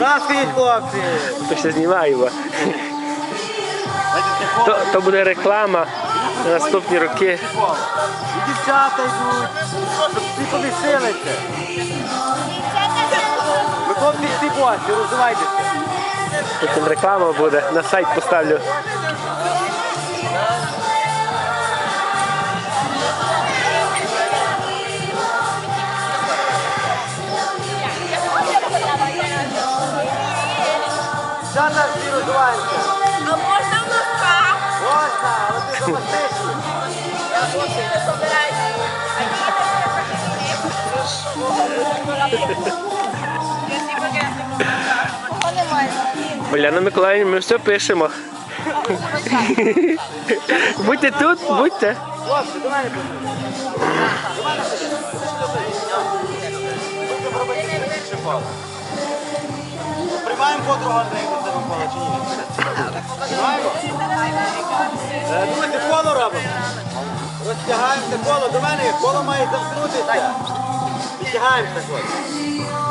нас ходіть, хлопці! То ще знімаємо. То, то буде реклама на наступні роки. І дівчата йдуть, щоб всі помістилися. Ви хлопці всі босі, розвивайтеся. Потім реклама буде. На сайт поставлю. Дівчата всі розвиваються. А можна в носках? Можна, але ти запастишся. Я більше не собираюся. Оляна Миколаївна, ми все пишемо. Будьте тут, будьте. Хлопці, до мене. Приймаємо подругу Андрію коло чи коло робимо. Розтягаємося коло. До мене коло має замкнутися. Підтягаємося, Андрія.